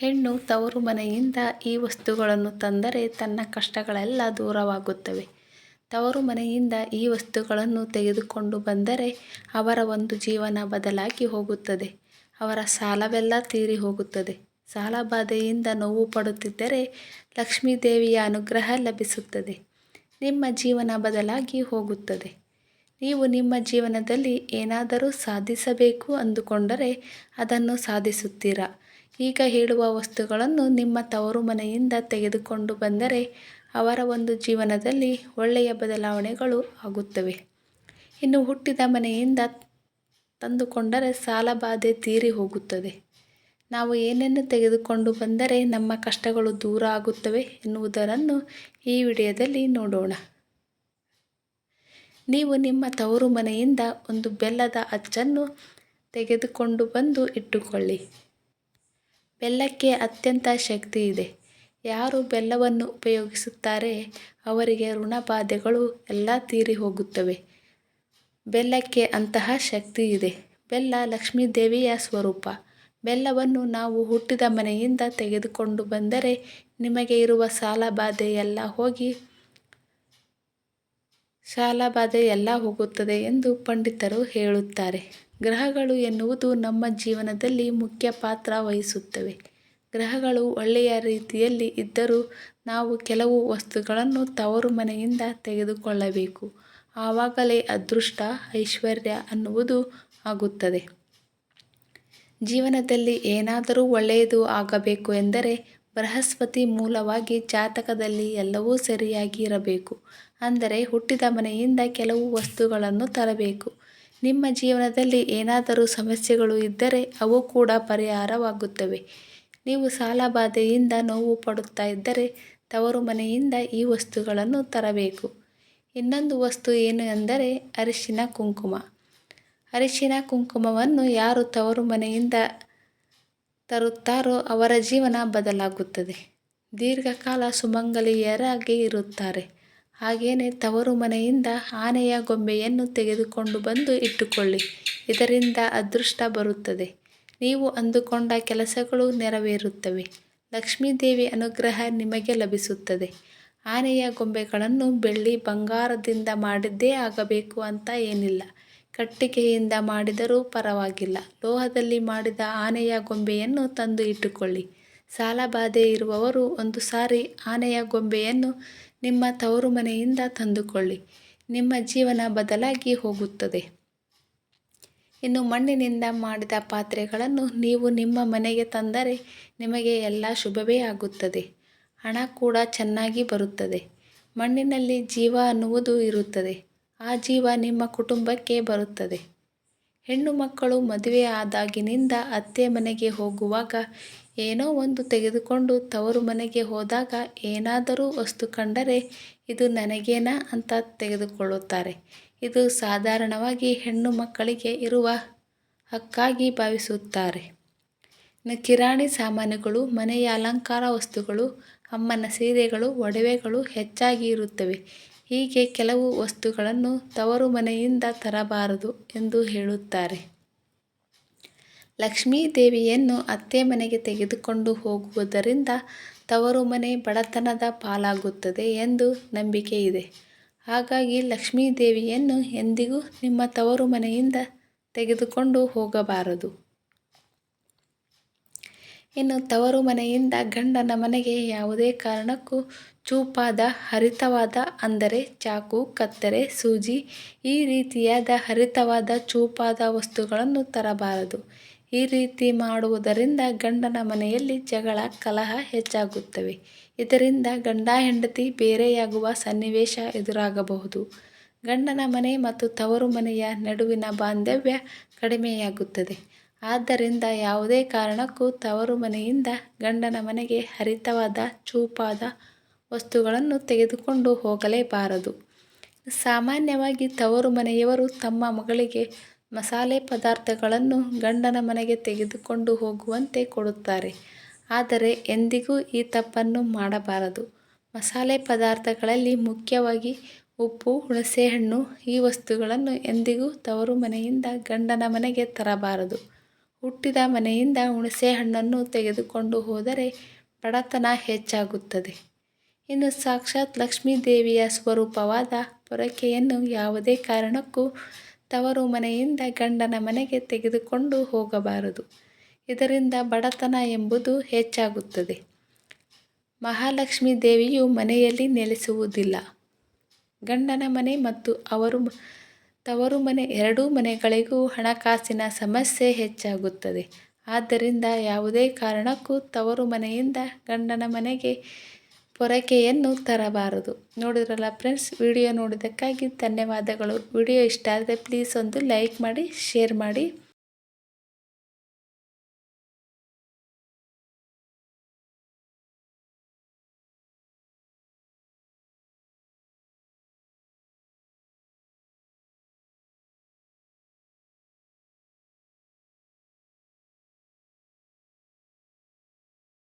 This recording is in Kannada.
ಹೆಣ್ಣು ತವರು ಮನೆಯಿಂದ ಈ ವಸ್ತುಗಳನ್ನು ತಂದರೆ ತನ್ನ ಕಷ್ಟಗಳೆಲ್ಲ ದೂರವಾಗುತ್ತವೆ. ತವರು ಮನೆಯಿಂದ ಈ ವಸ್ತುಗಳನ್ನು ತೆಗೆದುಕೊಂಡು ಬಂದರೆ ಅವರ ಒಂದು ಜೀವನ ಬದಲಾಗಿ ಹೋಗುತ್ತದೆ. ಅವರ ಸಾಲವೆಲ್ಲ ತೀರಿ ಹೋಗುತ್ತದೆ. ಸಾಲಬಾಧೆಯಿಂದ ನೋವು ಪಡುತ್ತಿದ್ದರೆ ಲಕ್ಷ್ಮೀದೇವಿಯ ಅನುಗ್ರಹ ಲಭಿಸುತ್ತದೆ. ನಿಮ್ಮ ಜೀವನ ಬದಲಾಗಿ ಹೋಗುತ್ತದೆ. ನೀವು ನಿಮ್ಮ ಜೀವನದಲ್ಲಿ ಏನಾದರೂ ಸಾಧಿಸಬೇಕು ಅಂದುಕೊಂಡರೆ ಅದನ್ನು ಸಾಧಿಸುತ್ತೀರಾ? ಈಗ ಹೇಳುವ ವಸ್ತುಗಳನ್ನು ನಿಮ್ಮ ತವರು ಮನೆಯಿಂದ ತೆಗೆದುಕೊಂಡು ಬಂದರೆ ಅವರ ಒಂದು ಜೀವನದಲ್ಲಿ ಒಳ್ಳೆಯ ಬದಲಾವಣೆಗಳು ಆಗುತ್ತವೆ. ಇನ್ನು ಹುಟ್ಟಿದ ಮನೆಯಿಂದ ತಂದುಕೊಂಡರೆ ಸಾಲ ಬಾಧೆ ತೀರಿ ಹೋಗುತ್ತದೆ. ನಾವು ಏನನ್ನು ತೆಗೆದುಕೊಂಡು ಬಂದರೆ ನಮ್ಮ ಕಷ್ಟಗಳು ದೂರ ಆಗುತ್ತವೆ ಎನ್ನುವುದರನ್ನು ಈ ವಿಡಿಯೋದಲ್ಲಿ ನೋಡೋಣ. ನೀವು ನಿಮ್ಮ ತವರು ಮನೆಯಿಂದ ಒಂದು ಬೆಲ್ಲದ ಅಚ್ಚನ್ನು ತೆಗೆದುಕೊಂಡು ಬಂದು ಇಟ್ಟುಕೊಳ್ಳಿ. ಬೆಲ್ಲಕ್ಕೆ ಅತ್ಯಂತ ಶಕ್ತಿ ಇದೆ. ಯಾರು ಬೆಲ್ಲವನ್ನು ಉಪಯೋಗಿಸುತ್ತಾರೆ, ಅವರಿಗೆ ಋಣಬಾಧೆಗಳು ಎಲ್ಲ ತೀರಿ ಹೋಗುತ್ತವೆ. ಬೆಲ್ಲಕ್ಕೆ ಅಂತಹ ಶಕ್ತಿ ಇದೆ. ಬೆಲ್ಲ ಲಕ್ಷ್ಮೀ ದೇವಿಯ ಸ್ವರೂಪ. ಬೆಲ್ಲವನ್ನು ನಾವು ಹುಟ್ಟಿದ ಮನೆಯಿಂದ ತೆಗೆದುಕೊಂಡು ಬಂದರೆ ನಿಮಗೆ ಇರುವ ಸಾಲ ಬಾಧೆ ಎಲ್ಲ ಹೋಗಿ, ಸಾಲ ಬಾಧೆ ಎಲ್ಲ ಹೋಗುತ್ತದೆ ಎಂದು ಪಂಡಿತರು ಹೇಳುತ್ತಾರೆ. ಗ್ರಹಗಳು ಎನ್ನುವುದು ನಮ್ಮ ಜೀವನದಲ್ಲಿ ಮುಖ್ಯ ಪಾತ್ರ ವಹಿಸುತ್ತವೆ. ಗ್ರಹಗಳು ಒಳ್ಳೆಯ ರೀತಿಯಲ್ಲಿ ಇದ್ದರೂ ನಾವು ಕೆಲವು ವಸ್ತುಗಳನ್ನು ತವರು ಮನೆಯಿಂದ ತೆಗೆದುಕೊಳ್ಳಬೇಕು. ಆವಾಗಲೇ ಅದೃಷ್ಟ, ಐಶ್ವರ್ಯ ಅನ್ನುವುದು ಆಗುತ್ತದೆ. ಜೀವನದಲ್ಲಿ ಏನಾದರೂ ಒಳ್ಳೆಯದು ಆಗಬೇಕು ಎಂದರೆ ಬೃಹಸ್ಪತಿ ಮೂಲವಾಗಿ ಜಾತಕದಲ್ಲಿ ಎಲ್ಲವೂ ಸರಿಯಾಗಿ ಇರಬೇಕು. ಅಂದರೆ ಹುಟ್ಟಿದ ಮನೆಯಿಂದ ಕೆಲವು ವಸ್ತುಗಳನ್ನು ತರಬೇಕು. ನಿಮ್ಮ ಜೀವನದಲ್ಲಿ ಏನಾದರೂ ಸಮಸ್ಯೆಗಳು ಇದ್ದರೆ ಅವು ಕೂಡ ಪರಿಹಾರವಾಗುತ್ತವೆ. ನೀವು ಸಾಲಬಾಧೆಯಿಂದ ನೋವು ಪಡುತ್ತಾ ಇದ್ದರೆ ತವರು ಮನೆಯಿಂದ ಈ ವಸ್ತುಗಳನ್ನು ತರಬೇಕು. ಇನ್ನೊಂದು ವಸ್ತು ಏನು ಎಂದರೆ ಅರಿಶಿನ ಕುಂಕುಮ. ಅರಿಶಿನ ಕುಂಕುಮವನ್ನು ಯಾರು ತವರು ಮನೆಯಿಂದ ತರುತ್ತಾರೋ ಅವರ ಜೀವನ ಬದಲಾಗುತ್ತದೆ. ದೀರ್ಘಕಾಲ ಸುಮಂಗಲಿಯರಾಗಿ ಇರುತ್ತಾರೆ. ಹಾಗೆಯೇ ತವರು ಮನೆಯಿಂದ ಆನೆಯ ಗೊಂಬೆಯನ್ನು ತೆಗೆದುಕೊಂಡು ಬಂದು ಇಟ್ಟುಕೊಳ್ಳಿ. ಇದರಿಂದ ಅದೃಷ್ಟ ಬರುತ್ತದೆ. ನೀವು ಅಂದುಕೊಂಡ ಕೆಲಸಗಳು ನೆರವೇರುತ್ತವೆ. ಲಕ್ಷ್ಮೀದೇವಿ ಅನುಗ್ರಹ ನಿಮಗೆ ಲಭಿಸುತ್ತದೆ. ಆನೆಯ ಗೊಂಬೆಗಳನ್ನು ಬೆಳ್ಳಿ ಬಂಗಾರದಿಂದ ಮಾಡಿದ್ದೇ ಆಗಬೇಕು ಅಂತ ಏನಿಲ್ಲ. ಕಟ್ಟಿಗೆಯಿಂದ ಮಾಡಿದರೂ ಪರವಾಗಿಲ್ಲ. ಲೋಹದಲ್ಲಿ ಮಾಡಿದ ಆನೆಯ ಗೊಂಬೆಯನ್ನು ತಂದು ಇಟ್ಟುಕೊಳ್ಳಿ. ಸಾಲಬಾಧೆ ಇರುವವರು ಒಂದು ಸಾರಿ ಆನೆಯ ಗೊಂಬೆಯನ್ನು ನಿಮ್ಮ ತವರು ಮನೆಯಿಂದ ತಂದುಕೊಳ್ಳಿ. ನಿಮ್ಮ ಜೀವನ ಬದಲಾಗಿ ಹೋಗುತ್ತದೆ. ಇನ್ನು ಮಣ್ಣಿನಿಂದ ಮಾಡಿದ ಪಾತ್ರೆಗಳನ್ನು ನೀವು ನಿಮ್ಮ ಮನೆಗೆ ತಂದರೆ ನಿಮಗೆ ಎಲ್ಲ ಶುಭವೇ ಆಗುತ್ತದೆ. ಹಣ ಕೂಡ ಚೆನ್ನಾಗಿ ಬರುತ್ತದೆ. ಮಣ್ಣಿನಲ್ಲಿ ಜೀವ ಅನ್ನುವುದು ಇರುತ್ತದೆ. ಆ ಜೀವ ನಿಮ್ಮ ಕುಟುಂಬಕ್ಕೆ ಬರುತ್ತದೆ. ಹೆಣ್ಣು ಮಕ್ಕಳು ಮದುವೆ ಆದಾಗಿನಿಂದ ಅತ್ತೆ ಮನೆಗೆ ಹೋಗುವಾಗ ಏನೋ ಒಂದು ತೆಗೆದುಕೊಂಡು ತವರು ಮನೆಗೆ ಹೋದಾಗ ಏನಾದರೂ ವಸ್ತು ಕಂಡರೆ ಇದು ನನಗೇನಾ ಅಂತ ತೆಗೆದುಕೊಳ್ಳುತ್ತಾರೆ. ಇದು ಸಾಧಾರಣವಾಗಿ ಹೆಣ್ಣು ಮಕ್ಕಳಿಗೆ ಇರುವ ಹಕ್ಕಾಗಿ ಭಾವಿಸುತ್ತಾರೆ. ಇನ್ನು ಕಿರಾಣಿ ಸಾಮಾನುಗಳು, ಮನೆಯ ಅಲಂಕಾರ ವಸ್ತುಗಳು ಅಮ್ಮನ ಸೀರೆಗಳು, ಒಡವೆಗಳು ಹೆಚ್ಚಾಗಿ ಇರುತ್ತವೆ. ಹೀಗೆ ಕೆಲವು ವಸ್ತುಗಳನ್ನು ತವರು ಮನೆಯಿಂದ ತರಬಾರದು ಎಂದು ಹೇಳುತ್ತಾರೆ. ಲಕ್ಷ್ಮೀ ದೇವಿಯನ್ನು ಅತ್ತೆ ಮನೆಗೆ ತೆಗೆದುಕೊಂಡು ಹೋಗುವುದರಿಂದ ತವರು ಮನೆ ಬಡತನದ ಪಾಲಾಗುತ್ತದೆ ಎಂದು ನಂಬಿಕೆ ಇದೆ. ಹಾಗಾಗಿ ಲಕ್ಷ್ಮೀ ದೇವಿಯನ್ನು ಎಂದಿಗೂ ನಿಮ್ಮ ತವರು ಮನೆಯಿಂದ ತೆಗೆದುಕೊಂಡು ಹೋಗಬಾರದು. ಇನ್ನು ತವರು ಮನೆಯಿಂದ ಗಂಡನ ಮನೆಗೆ ಯಾವುದೇ ಕಾರಣಕ್ಕೂ ಚೂಪಾದ ಹರಿತವಾದ ಅಂದರೆ ಚಾಕು, ಕತ್ತರೆ, ಸೂಜಿ ಈ ರೀತಿಯಾದ ಹರಿತವಾದ ಚೂಪಾದ ವಸ್ತುಗಳನ್ನು ತರಬಾರದು. ಈ ರೀತಿ ಮಾಡುವುದರಿಂದ ಗಂಡನ ಮನೆಯಲ್ಲಿ ಜಗಳ, ಕಲಹ ಹೆಚ್ಚಾಗುತ್ತವೆ. ಇದರಿಂದ ಗಂಡ ಹೆಂಡತಿ ಬೇರೆಯಾಗುವ ಸನ್ನಿವೇಶ ಎದುರಾಗಬಹುದು. ಗಂಡನ ಮನೆ ಮತ್ತು ತವರು ಮನೆಯ ನಡುವಿನ ಬಾಂಧವ್ಯ ಕಡಿಮೆಯಾಗುತ್ತದೆ. ಆದ್ದರಿಂದ ಯಾವುದೇ ಕಾರಣಕ್ಕೂ ತವರು ಮನೆಯಿಂದ ಗಂಡನ ಮನೆಗೆ ಹರಿತವಾದ, ಚೂಪಾದ ವಸ್ತುಗಳನ್ನು ತೆಗೆದುಕೊಂಡು ಹೋಗಲೇಬಾರದು. ಸಾಮಾನ್ಯವಾಗಿ ತವರು ಮನೆಯವರು ತಮ್ಮ ಮಗಳಿಗೆ ಮಸಾಲೆ ಪದಾರ್ಥಗಳನ್ನು ಗಂಡನ ಮನೆಗೆ ತೆಗೆದುಕೊಂಡು ಹೋಗುವಂತೆ ಕೊಡುತ್ತಾರೆ. ಆದರೆ ಎಂದಿಗೂ ಈ ತಪ್ಪನ್ನು ಮಾಡಬಾರದು. ಮಸಾಲೆ ಪದಾರ್ಥಗಳಲ್ಲಿ ಮುಖ್ಯವಾಗಿ ಉಪ್ಪು, ಹುಣಸೆಹಣ್ಣು ಈ ವಸ್ತುಗಳನ್ನು ಎಂದಿಗೂ ತವರು ಮನೆಯಿಂದ ಗಂಡನ ಮನೆಗೆ ತರಬಾರದು. ಹುಟ್ಟಿದ ಮನೆಯಿಂದ ಹುಣಸೆ ಹಣ್ಣನ್ನು ತೆಗೆದುಕೊಂಡು ಹೋದರೆ ಬಡತನ ಹೆಚ್ಚಾಗುತ್ತದೆ. ಇನ್ನು ಸಾಕ್ಷಾತ್ ಲಕ್ಷ್ಮೀ ದೇವಿಯ ಸ್ವರೂಪವಾದ ಪೊರಕೆಯನ್ನು ಯಾವುದೇ ಕಾರಣಕ್ಕೂ ತವರು ಮನೆಯಿಂದ ಗಂಡನ ಮನೆಗೆ ತೆಗೆದುಕೊಂಡು ಹೋಗಬಾರದು. ಇದರಿಂದ ಬಡತನ ಎಂಬುದು ಹೆಚ್ಚಾಗುತ್ತದೆ. ಮಹಾಲಕ್ಷ್ಮೀ ದೇವಿಯು ಮನೆಯಲ್ಲಿ ನೆಲೆಸುವುದಿಲ್ಲ. ಗಂಡನ ಮನೆ ಮತ್ತು ಅವರು ತವರು ಮನೆ ಎರಡೂ ಮನೆಗಳಿಗೂ ಹಣಕಾಸಿನ ಸಮಸ್ಯೆ ಹೆಚ್ಚಾಗುತ್ತದೆ. ಆದ್ದರಿಂದ ಯಾವುದೇ ಕಾರಣಕ್ಕೂ ತವರು ಮನೆಯಿಂದ ಗಂಡನ ಮನೆಗೆ ಪೊರಕೆಯನ್ನು ತರಬಾರದು. ನೋಡಿದ್ರಲ್ಲ ಫ್ರೆಂಡ್ಸ್, ವಿಡಿಯೋ ನೋಡಿದ್ದಕ್ಕಾಗಿ ಧನ್ಯವಾದಗಳು. ವಿಡಿಯೋ ಇಷ್ಟ ಆದರೆ ಪ್ಲೀಸ್ ಒಂದು ಲೈಕ್ ಮಾಡಿ, ಶೇರ್ ಮಾಡಿ.